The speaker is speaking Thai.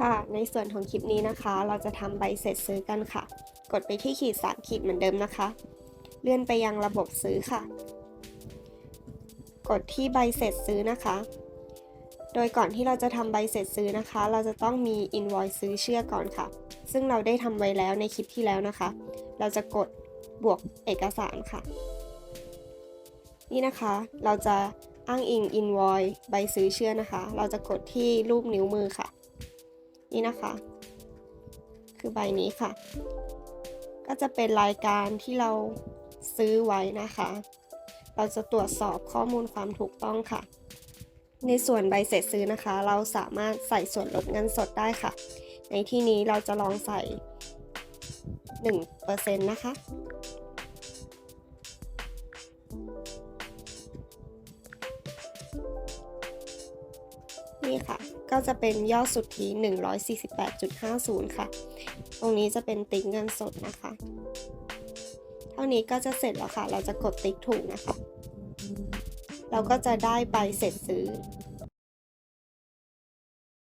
ค่ะ ในส่วนของคลิปนี้นะคะ เราจะทำใบเสร็จซื้อกันค่ะ กดไปที่ขีดสามขีดเหมือนเดิมนะคะ เลื่อนไปยังระบบซื้อค่ะ กดที่ใบเสร็จซื้อนะคะ โดยก่อนที่เราจะทำใบเสร็จซื้อนะคะ เราจะต้องมี invoice ซื้อเชื่อก่อนค่ะ ซึ่งเราได้ทำไว้แล้วในคลิปที่แล้วนะคะ เราจะกดบวกเอกสารค่ะ นี่นะคะ เราจะอ้างอิง invoice ใบซื้อเชื่อนะคะ เราจะกดที่รูปนิ้วมือค่ะ นี่นะคะ คือใบนี้ค่ะ ก็จะเป็นรายการที่เราซื้อไว้นะคะ เราจะตรวจสอบข้อมูลความถูกต้องค่ะ ในส่วนใบเสร็จซื้อนะคะ เราสามารถใส่ส่วนลดเงินสดได้ค่ะ ในที่นี้เราจะลองใส่ 1%นะคะ นี่ค่ะ ก็จะเป็นยอดสุทธิ 148.50 ค่ะ ตรงนี้จะเป็นติ๊กเงินสดนะคะ เท่านี้ก็จะเสร็จแล้วค่ะ เราจะกดติ๊กถูกนะคะ เราก็จะได้ใบเสร็จซื้อ